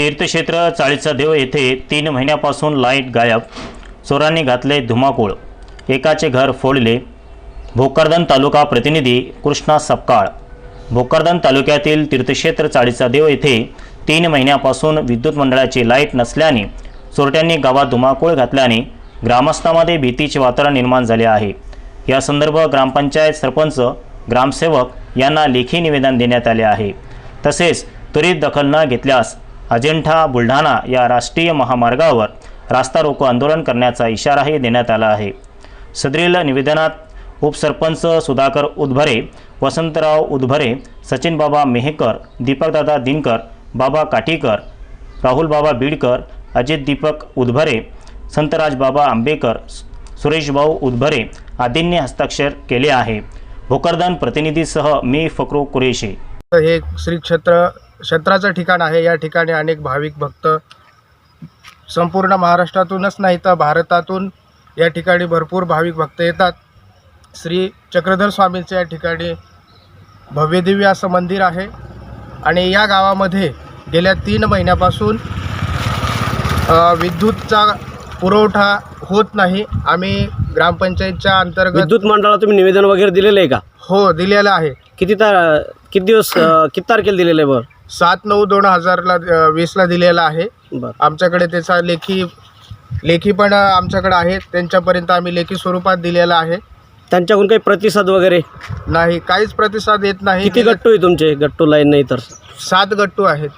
तीर्थक्षेत्र चाळीचा देव येथे तीन महिन्यापासून लाइट गायब. चोरांनी घातले धुमाकूळ. एकाचे घर फोडले. भोकरदन तालुका प्रतिनिधी कृष्णा सपकाळ. भोकरदन तालुक्यातील तीर्थक्षेत्र चाळीचा देव येथे तीन महिन्यापासून विद्युत मंडळाची लाइट नसल्याने चोरट्यांनी गावात धुमाकूळ घातल्याने ग्रामस्थांमध्ये भीतीचे वातावरण निर्माण झाले आहे. या संदर्भ ग्रामपंचायत सरपंच ग्रामसेवक यांना लेखी निवेदन देण्यात आले आहे. तसेच त्वरित दखल न घेतल्यास अजिंठा बुलढाणा या राष्ट्रीय महामार्गावर रास्ता रोको आंदोलन करण्याचा इशाराही देण्यात आला आहे. सदरील निवेदनात उपसरपंच सुधाकर उदभरे वसंतराव उदभरे सचिनबाबा मेहकर मेहेकर दीपकदादा दिनकर बाबा काटीकर राहुल बाबा बीडकर अजित दीपक उदभरे संतराज बाबा आंबेकर सुरेशभाऊ उदभरे आदींनी हस्ताक्षर केले आहे. भोकरदान प्रतिनिधीसह मी फकरू कुरेशी. हे श्री क्षेत्र क्षेत्राचं ठिकाण आहे. या ठिकाणी अनेक भाविक भक्त संपूर्ण महाराष्ट्रातूनच नाही तर भारतातून या ठिकाणी भरपूर भाविक भक्त येतात. श्री चक्रधर स्वामींचं या ठिकाणी भव्यदिव्य असं मंदिर आहे. आणि या गावामध्ये गेल्या तीन महिन्यापासून विद्युतचा पुरवठा होत नाही. आम्ही ग्रामपंचायतच्या अंतर्गत विद्युत मंडळाला तुम्ही निवेदन वगैरे दिलेलं आहे का? हो दिलेलं आहे. किती तार किती दिवस किती तारखेला दिलेलं आहे बरं? सात नऊ दोन हजारला वीसला दिलेला आहे. आमच्याकडे त्याचा लेखी लेखी पण आमच्याकडे आहे. त्यांच्यापर्यंत आम्ही लेखी स्वरूपात दिलेला आहे. त्यांच्याकडून काही प्रतिसाद वगैरे? नाही काहीच प्रतिसाद येत नाही. किती गट्टू आहे तुमचे? गट्टू लाईन नाही तर. सात गट्टू आहेत.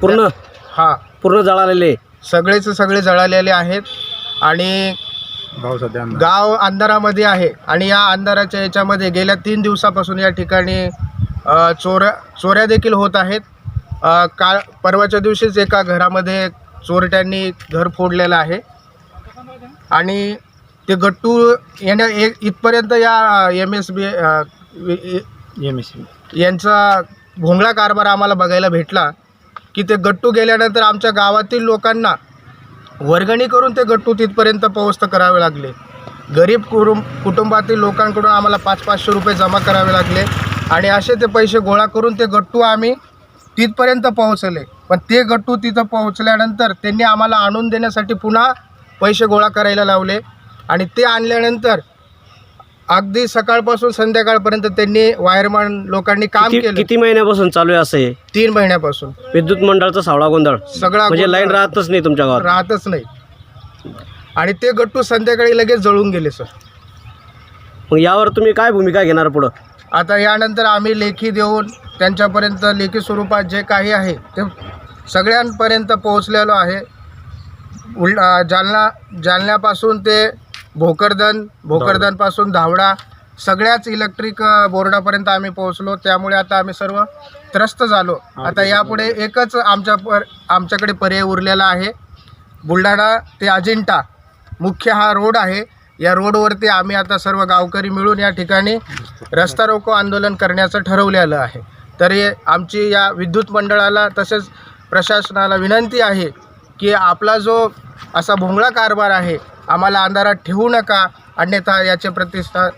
पूर्ण? हा. पूर्ण जळालेले? सगळेच सगळे जळालेले आहेत. आणि गाव अंधारामध्ये आहे. आणि या अंधाराच्या याच्यामध्ये गेल्या तीन दिवसापासून या ठिकाणी चोऱ्या चोऱ्या देखील होत आहेत. काल परवाच्या दिवशीच एका घरामध्ये चोरट्यांनी घर फोडलेलं आहे. आणि ते गट्टू येण्या ए- इथपर्यंत या एम एस बी यांचा भोंगळा कारभार आम्हाला बघायला भेटला की ते गट्टू गेल्यानंतर आमच्या गावातील लोकांना वर्गणी करून ते गट्टू तिथपर्यंत पोहोचतं करावे लागले. गरीब कुटुंब कुटुंबातील लोकांकडून आम्हाला पाच पाचशे रुपये जमा करावे लागले. आणि असे ते पैसे गोळा करून ते गट्टू आम्ही तिथपर्यंत पोहोचले. पण ते गट्टू तिथं पोहोचल्यानंतर त्यांनी आम्हाला आणून देण्यासाठी पुन्हा पैसे गोळा करायला लावले. आणि ते आणल्यानंतर अगदी सकाळपासून संध्याकाळपर्यंत त्यांनी वायरमॅन लोकांनी काम केलं. किती महिन्यापासून चालू आहे असं हे? तीन महिन्यापासून. विद्युत मंडळाचा सावळा गोंधळ. सगळा म्हणजे लाईन राहतच नाही तुमच्या गावात? राहतच नाही. आणि ते गट्टू संध्याकाळी लगेच जळून गेले सर. मग यावर तुम्ही काय भूमिका घेणार पुढं? आता यानंतर आम्ही लेखी देऊन त्यांच्यापर्यंत लेखी स्वरूपात जे काही आहे ते सगळ्यांपर्यंत पोहोचलेलो आहे. उल जालना जालन्यापासून ते भोकरदन भोकरदनपासून धावडा सगळ्याच इलेक्ट्रिक बोर्डापर्यंत आम्ही पोहोचलो. त्यामुळे आता आम्ही सर्व त्रस्त झालो. आता यापुढे एकच आमच्या पर आमच्याकडे पर्याय उरलेला आहे. बुलढाणा ते अजिंठा मुख्य हा रोड आहे. या रोडवरती आम्ही आता सर्व गावकरी मिळून या ठिकाणी रस्ता रोको आंदोलन करण्याचं ठरवलेलं आहे. तरी आमची या विद्युत मंडळाला तसेच प्रशासनाला विनंती आहे की आपला जो असा भोंगळा कारभार आहे आम्हाला अंधारात ठेवू नका. अन्यथा याचे प्रतिष्ठा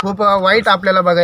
खूप वाईट आपल्याला बघायला